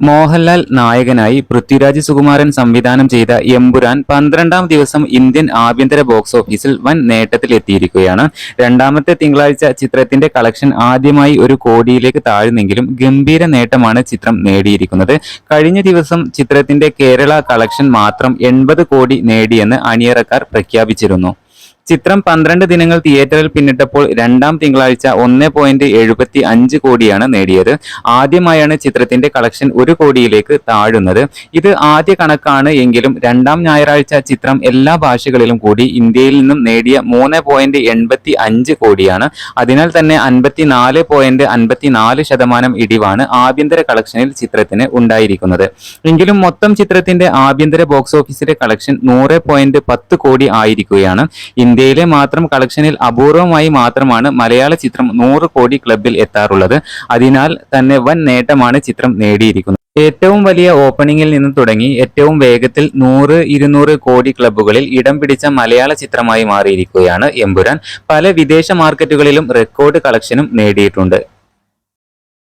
മോഹൻലാൽ നായകനായി പൃഥ്വിരാജ് സുകുമാരൻ സംവിധാനം ചെയ്ത എമ്പുരാൻ പന്ത്രണ്ടാം ദിവസം ഇന്ത്യൻ ആഭ്യന്തര ബോക്സ് ഓഫീസിൽ വൻ നേട്ടത്തിലെത്തിയിരിക്കുകയാണ് രണ്ടാമത്തെ തിങ്കളാഴ്ച ചിത്രത്തിന്റെ കളക്ഷൻ ആദ്യമായി ഒരു കോടിയിലേക്ക് താഴ്ന്നെങ്കിലും ഗംഭീര നേട്ടമാണ് ചിത്രം നേടിയിരിക്കുന്നത്. കഴിഞ്ഞ ദിവസം ചിത്രത്തിന്റെ കേരള കളക്ഷൻ മാത്രം എൺപത് കോടി നേടിയെന്ന് അണിയറക്കാർ പ്രഖ്യാപിച്ചിരുന്നു. ചിത്രം പന്ത്രണ്ട് ദിനങ്ങൾ തിയേറ്ററിൽ പിന്നിട്ടപ്പോൾ രണ്ടാം തിങ്കളാഴ്ച ഒന്ന് പോയിന്റ് എഴുപത്തി അഞ്ച് കോടിയാണ് നേടിയത്. ആദ്യമായാണ് ചിത്രത്തിന്റെ കളക്ഷൻ ഒരു കോടിയിലേക്ക് താഴുന്നത്. ഇത് ആദ്യ കണക്കാണ് എങ്കിലും രണ്ടാം ഞായറാഴ്ച ചിത്രം എല്ലാ ഭാഷകളിലും കൂടി ഇന്ത്യയിൽ നിന്നും നേടിയ മൂന്ന് പോയിന്റ് എൺപത്തി അഞ്ച് കോടിയാണ്. അതിനാൽ തന്നെ അൻപത്തിനാല് പോയിന്റ് അൻപത്തിനാല് ശതമാനം ഇടിവാണ് ആഭ്യന്തര കളക്ഷനിൽ ചിത്രത്തിന് ഉണ്ടായിരിക്കുന്നത്. എങ്കിലും മൊത്തം ചിത്രത്തിന്റെ ആഭ്യന്തര ബോക്സ് ഓഫീസിലെ കളക്ഷൻ നൂറ് പോയിന്റ് പത്ത് കോടി ആയിരിക്കുകയാണ്. ഇന്ത്യയിലെ മാത്രം കളക്ഷനിൽ അപൂർവമായി മാത്രമാണ് മലയാള ചിത്രം നൂറ് കോടി ക്ലബിൽ എത്താറുള്ളത്. അതിനാൽ തന്നെ വൻ നേട്ടമാണ് ചിത്രം നേടിയിരിക്കുന്നത്. ഏറ്റവും വലിയ ഓപ്പണിംഗിൽ നിന്ന് തുടങ്ങി ഏറ്റവും വേഗത്തിൽ നൂറ് ഇരുന്നൂറ് കോടി ക്ലബ്ബുകളിൽ ഇടം പിടിച്ച മലയാള ചിത്രമായി മാറിയിരിക്കുകയാണ് എമ്പുരാൻ. പല വിദേശ മാർക്കറ്റുകളിലും റെക്കോർഡ് കളക്ഷനും നേടിയിട്ടുണ്ട്.